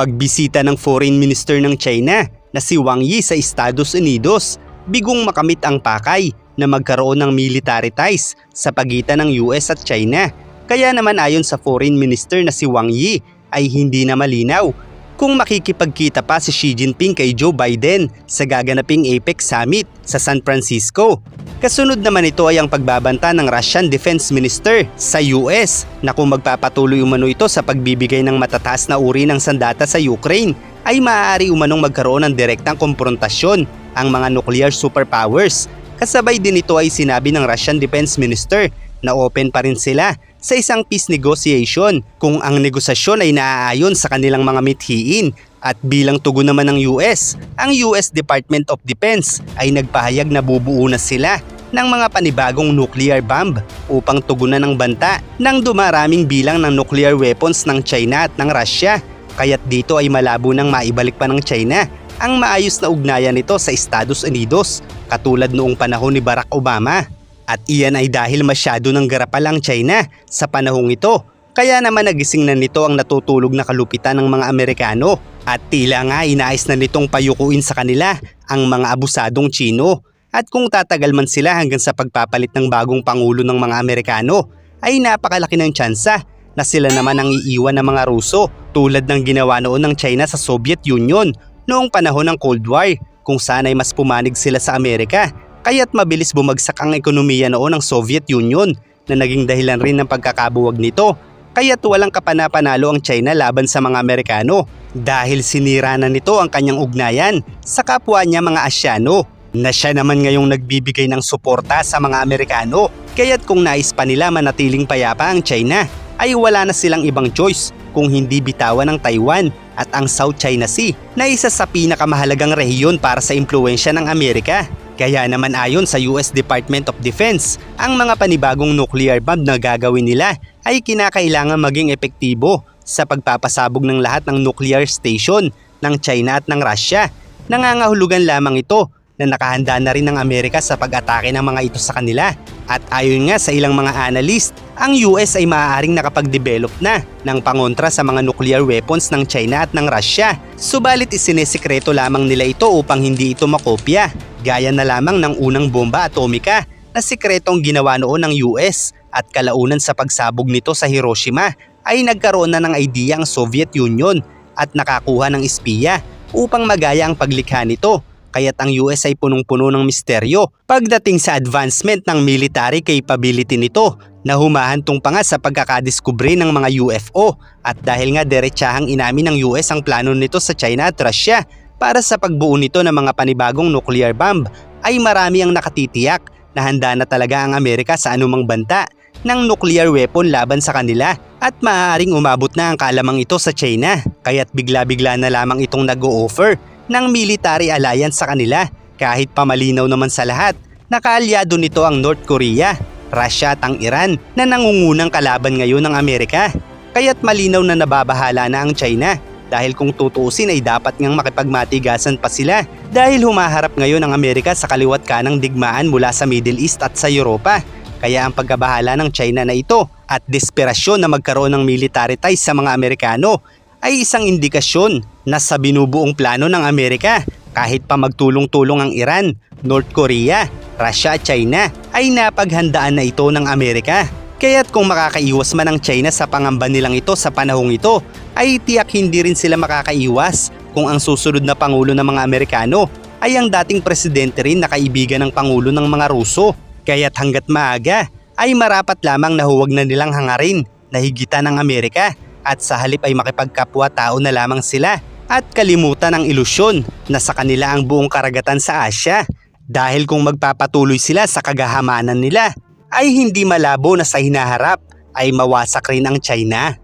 pagbisita ng Foreign Minister ng China na si Wang Yi sa Estados Unidos, bigong makamit ang pakay na magkaroon ng military ties sa pagitan ng US at China. Kaya naman ayon sa Foreign Minister na si Wang Yi ay hindi na malinaw kung makikipagkita pa si Xi Jinping kay Joe Biden sa gaganaping APEC Summit sa San Francisco. Kasunod naman ito ay ang pagbabanta ng Russian Defense Minister sa US na kung magpapatuloy umano ito sa pagbibigay ng matataas na uri ng sandata sa Ukraine ay maaari umanong magkaroon ng direktang komprontasyon ang mga nuclear superpowers. Kasabay din ito ay sinabi ng Russian Defense Minister na open pa rin sila sa isang peace negotiation kung ang negosasyon ay naaayon sa kanilang mga mithiin at bilang tugon naman ng US, ang US Department of Defense ay nagpahayag na bubuo na sila ng mga panibagong nuclear bomb upang tugunan ng banta ng dumaraming bilang ng nuclear weapons ng China at ng Russia. Kaya't dito ay malabo nang maibalik pa ng China ang maayos na ugnayan nito sa Estados Unidos katulad noong panahon ni Barack Obama. At iyan ay dahil masyado ng garapal ang China sa panahong ito. Kaya naman nagising na nito ang natutulog na kalupitan ng mga Amerikano at tila nga inais na nitong payukuin sa kanila ang mga abusadong Chino. At kung tatagal man sila hanggang sa pagpapalit ng bagong pangulo ng mga Amerikano, ay napakalaki ng tsansa na sila naman ang iiwan ng mga Ruso tulad ng ginawa noon ng China sa Soviet Union noong panahon ng Cold War kung saan ay mas pumanig sila sa Amerika kaya't mabilis bumagsak ang ekonomiya noon ng Soviet Union na naging dahilan rin ng pagkakabuwag nito kaya't walang kapanapanalo ang China laban sa mga Amerikano dahil sinira na nito ang kanyang ugnayan sa kapwa niya mga Asyano na siya naman ngayong nagbibigay ng suporta sa mga Amerikano kaya't kung nais pa nila manatiling payapa ang China ay wala na silang ibang choice kung hindi bitawan ng Taiwan at ang South China Sea na isa sa pinakamahalagang rehiyon para sa impluensya ng Amerika. Kaya naman ayon sa US Department of Defense, ang mga panibagong nuclear bomb na gagawin nila ay kinakailangan maging epektibo sa pagpapasabog ng lahat ng nuclear station ng China at ng Russia. Nangangahulugan lamang ito na nakahanda na rin ng Amerika sa pag-atake ng mga ito sa kanila. At ayon nga sa ilang mga analyst, ang US ay maaaring nakapag-develop na ng pangontra sa mga nuclear weapons ng China at ng Russia. Subalit isinesekreto lamang nila ito upang hindi ito makopya, gaya na lamang ng unang bomba atomika na sikretong ginawa noon ng US at kalaunan sa pagsabog nito sa Hiroshima ay nagkaroon na ng idea ang Soviet Union at nakakuha ng espiya upang magaya ang paglikha nito kaya't ang US ay punong-puno ng misteryo pagdating sa advancement ng military capability nito na humahantong pa nga sa pagkakadiskubre ng mga UFO at dahil nga diretsahang inamin ng US ang plano nito sa China at Russia para sa pagbuo nito ng mga panibagong nuclear bomb ay marami ang nakatitiyak na handa na talaga ang Amerika sa anumang banta ng nuclear weapon laban sa kanila at maaaring umabot na ang kalamang ito sa China. Kaya't bigla-bigla na lamang itong nag-o-offer ng military alliance sa kanila kahit pamalinaw naman sa lahat na kaalyado nito ang North Korea, Russia at ang Iran na nangungunang kalaban ngayon ng Amerika. Kaya't malinaw na nababahala na ang China dahil kung tutuusin ay dapat ngang makipagmatigasan pa sila dahil humaharap ngayon ang Amerika sa kaliwat kanang digmaan mula sa Middle East at sa Europa. Kaya ang pagkabahala ng China na ito at desperasyon na magkaroon ng military ties sa mga Amerikano ay isang indikasyon na sa binubuong plano ng Amerika kahit pa magtulong-tulong ang Iran, North Korea, Russia at China ay napaghandaan na ito ng Amerika. Kaya't kung makakaiwas man ang China sa pangamba nilang ito sa panahong ito ay tiyak hindi rin sila makakaiwas kung ang susunod na pangulo ng mga Amerikano ay ang dating presidente rin na kaibigan ng pangulo ng mga Ruso. Kaya't hanggat maaga ay marapat lamang na huwag na nilang hangarin na higitan ng Amerika at sa halip ay makipagkapwa tao na lamang sila at kalimutan ang ilusyon na sa kanila ang buong karagatan sa Asya dahil kung magpapatuloy sila sa kagahamanan nila ay hindi malabo na sa hinaharap ay mawasak rin ang China.